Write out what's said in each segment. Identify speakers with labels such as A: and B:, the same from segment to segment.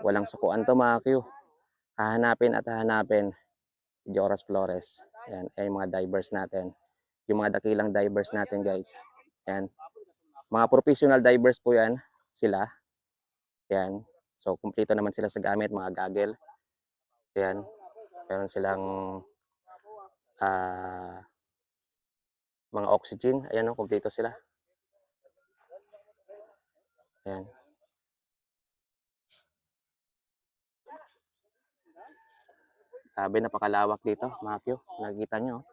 A: Walang sukuan to mga Q. Hahanapin at hahanapin si Joras Flores. Ayan, ay mga divers natin. Yung mga dakilang divers natin guys. Ayan. Mga professional divers po yan. Sila. Ayan. So, kumpleto naman sila sa gamit, mga gaggle. Ayan. Meron silang ah mga oxygen. Ayan o, kumpleto sila. Ayan. Grabe, napakalawak dito, mga Q. Nakikita nyo. oh.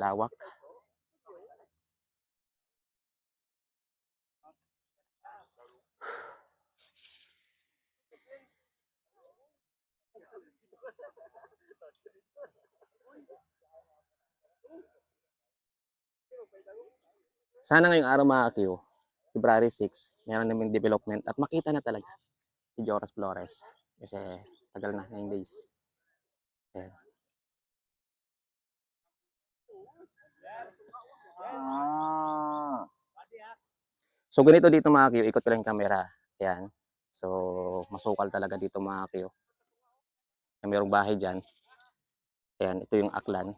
A: Lawak. Sana ngayong araw mga Q, February 6, meron namang development at makita na talaga si Joras Flores. Kasi tagal na, 9 days. Ayan. So ganito dito mga Q, ikot ko lang yung camera. Ayan. So masukal talaga dito mga Q. Merong bahay dyan. Ayan, ito yung aklan.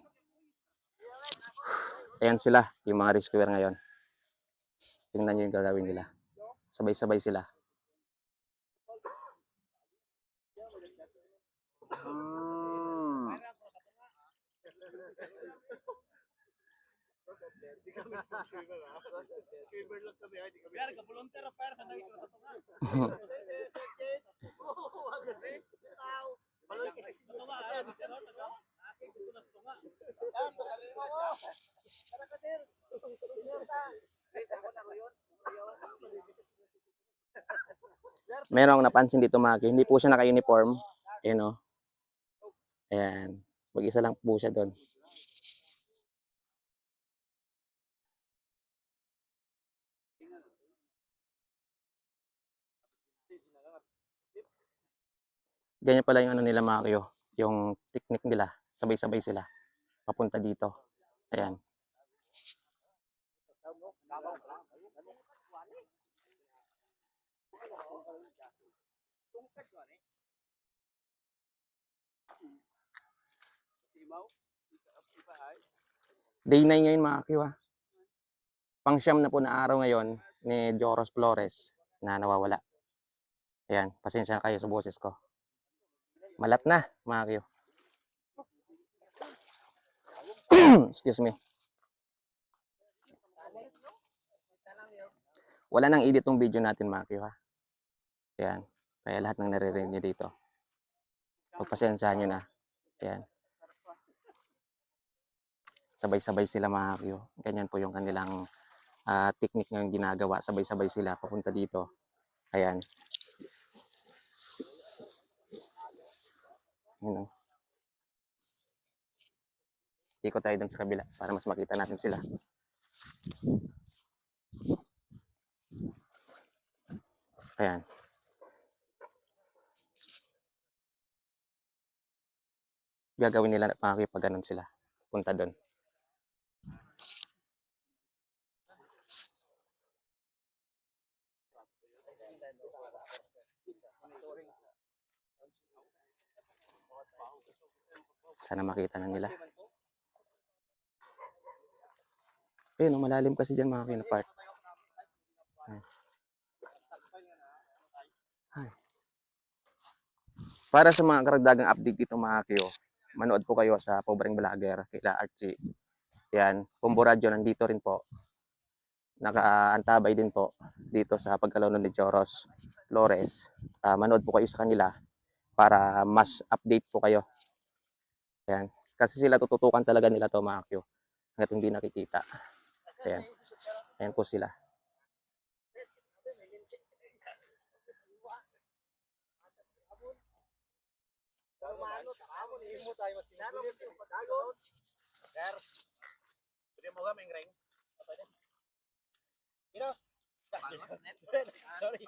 A: Ayan sila, yung mga rescuer ngayon. Tingnan nyo yung gagawin nila. Sabay-sabay sila. Meron akong napansin dito Q, hindi po siya naka-uniform. Ayan o. Ayan. Mag-isa lang po siya doon. Ganyan pala yung ano nila mga Q, yung technique nila. Sabay-sabay sila. Papunta dito. Ayan. Day 9 ngayon mga ha. Pangsyam na po na araw ngayon ni Joros Flores na nawawala. Ayan, pasensya na kayo sa boses ko. Malat na mga Q. Excuse me. Wala nang edit tong video natin mga Q ha. Ayan. Kaya lahat ng naririnig nyo dito. Pagpasensyahan nyo na. Ayan. Sabay-sabay sila mga. Ganyan po yung kanilang ah, technique ngayon ginagawa. Sabay-sabay sila papunta dito. Ayan. Yun o. Ikot tayo dun sa kabila para mas makita natin sila. Ayan. Gagawin nila mga Q pag ganun sila. Punta doon. Sana makita na nila. Ayun, oh, malalim kasi dyan mga kinapart. Para sa mga karagdagang update dito mga kiyo, manood po kayo sa Pobreng Vlogger, kila Archie. Yan, Pumbo Radio nandito rin po. Nakaantabay din po dito sa pagkalaunan ni Joros Flores. Ah, manood po kayo sa kanila para mas update po kayo. Yan. Kasi sila tututukan talaga nila to mga Q. Hanggat hindi nakikita. Ayan. Ayan po sila.
B: Oh, mau gak mengkreng? oh, aja? oh, Sorry.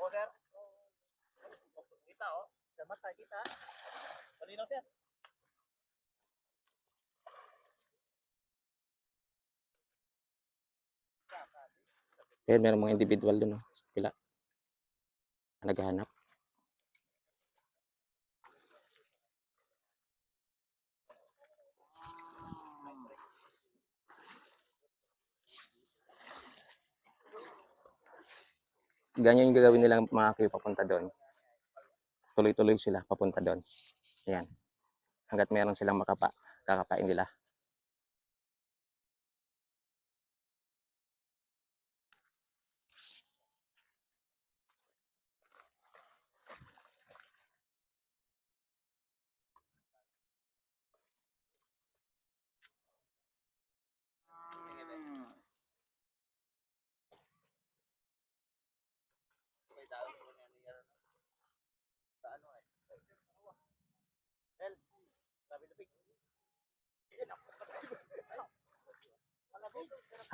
B: oh, Kita oh, sama kita. Oh, Sir.
A: Ayan, meron mga individual dun, no? Sa pila. Naghahanap. Ganyan yung gagawin nilang mga kayo papunta doon. Tuloy-tuloy sila papunta doon. Ayan. Hanggat meron silang makapa, kakapain nila.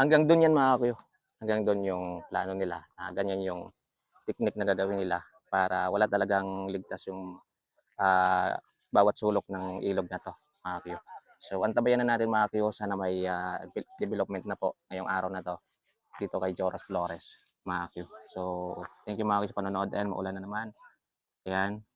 A: Hanggang doon yan mga kuyo. Hanggang doon yung plano nila. Ah, ganyan yung technique na gagawin nila para wala talagang ligtas yung ah, bawat sulok ng ilog na to mga kuyo. So antabayan na natin mga kuyo. Sana may de- development na po ngayong araw na to dito kay Joras Flores mga kuyo. So thank you mga sa panonood and maulan na naman. Ayan.